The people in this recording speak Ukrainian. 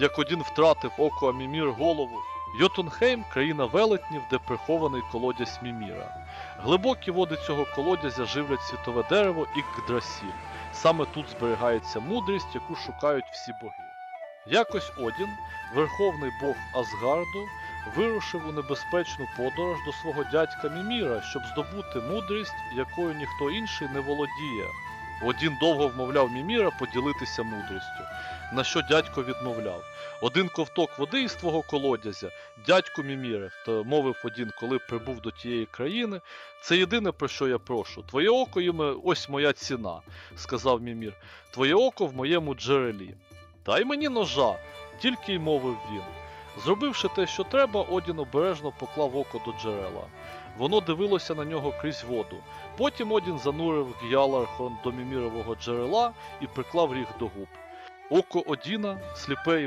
як один втратив око, а Мімір голову. Йотунхейм країна велетнів, де прихований колодязь Міміра. Глибокі води цього колодязя живлять світове дерево і Гдрасіль. Саме тут зберігається мудрість, яку шукають всі боги. Якось Одін, верховний бог Асгарду, вирушив у небезпечну подорож до свого дядька Міміра, щоб здобути мудрість, якою ніхто інший не володіє. Одін довго вмовляв Міміра поділитися мудрістю, на що дядько відмовляв. Один ковток води із твого колодязя, дядьку Міміре, то мовив Одін, коли прибув до тієї країни. Це єдине про що я прошу. Твоє око їме ось моя ціна, сказав Мімір. Твоє око в моєму джерелі. Дай мені ножа, тільки й мовив він. Зробивши те, що треба, Одін обережно поклав око до джерела. Воно дивилося на нього крізь воду. Потім Одін занурив Г'ялархон до мімірового джерела і приклав ріг до губ. Око Одіна, сліпе і